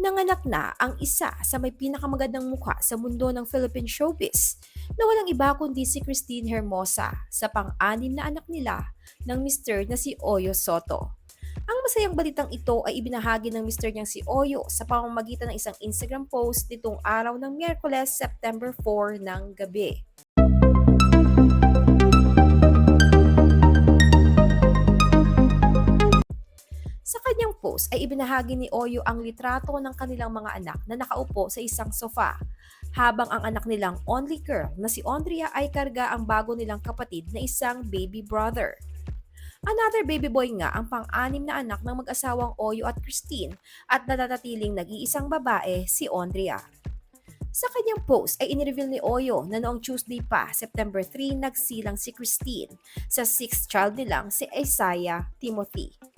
Nanganak na ang isa sa may pinakamagandang mukha sa mundo ng Philippine showbiz na walang iba kundi si Christine Hermosa sa pang-anim na anak nila ng Mr. na si Oyo Soto. Ang masayang balitang ito ay ibinahagi ng Mr. niyang si Oyo sa pamamagitan ng isang Instagram post nitong araw ng Miyerkules, September 4 ng gabi. Post ay ibinahagi ni Oyo ang litrato ng kanilang mga anak na nakaupo sa isang sofa, habang ang anak nilang only girl na si Ondria ay karga ang bago nilang kapatid na isang baby brother. Another baby boy nga ang pang-anim na anak ng mag-asawang Oyo at Christine at natatatiling nag-iisang babae si Ondria. Sa kanyang post ay inireveal ni Oyo na noong Tuesday pa, September 3, nagsilang si Christine sa sixth child nilang si Isaiah Timothy.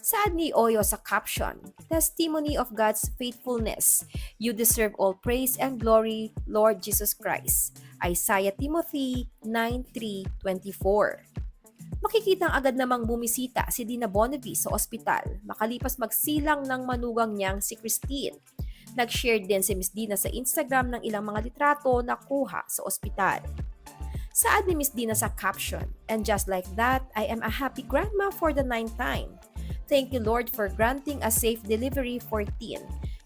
Saad ni Oyo sa caption, Testimony of God's faithfulness. You deserve all praise and glory, Lord Jesus Christ. Isaiah Timothy 9.3.24 Makikitang agad namang bumisita si Dina Bonavi sa ospital makalipas magsilang ng manugang niyang si Christine. Nag-share din si Miss Dina sa Instagram ng ilang mga litrato na kuha sa ospital. Saad ni Miss Dina sa caption, And just like that, I am a happy grandma for the ninth time. Thank you, Lord, for granting a safe delivery for Tin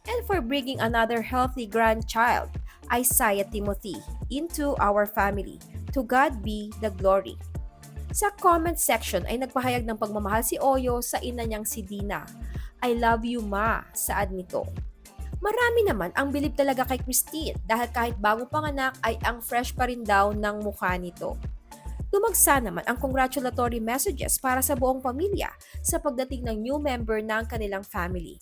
and for bringing another healthy grandchild, Isaiah Timothy, into our family. To God be the glory. Sa comment section ay nagpahayag ng pagmamahal si Oyo sa ina niyang si Dina. I love you ma, saad nito. Marami naman ang bilib talaga kay Christine dahil kahit bago panganak ay ang fresh pa rin daw ng mukha nito. Dumagsa naman ang congratulatory messages para sa buong pamilya sa pagdating ng new member ng kanilang family.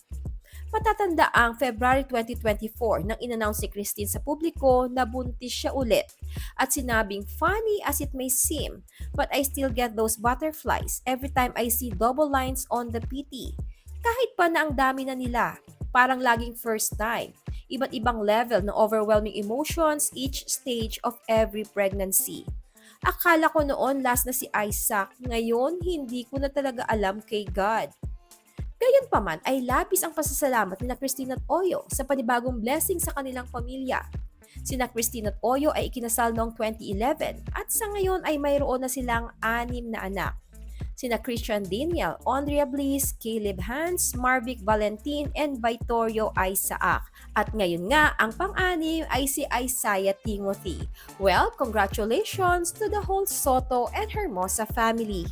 Matatanda ang February 2024 nang inannounce si Christine sa publiko na buntis siya ulit at sinabing funny as it may seem but I still get those butterflies every time I see double lines on the PT. Kahit pa na ang dami na nila, parang laging first time. Iba't ibang level ng overwhelming emotions each stage of every pregnancy. Akala ko noon last na si Isaac, ngayon hindi ko na talaga alam kay God. Gayon pa man ay lapis ang pasasalamat nila Christine at Oyo sa panibagong blessing sa kanilang pamilya. Sina Christine at Oyo ay ikinasal noong 2011 at sa ngayon ay mayroon na silang anim na anak. Sina Christian Daniel, Andrea Bliss, Caleb Hans, Marvic Valentin, and Vitorio Isaac. At ngayon nga, ang pang-anim ay si Isaiah Timothy. Well, congratulations to the whole Soto and Hermosa family.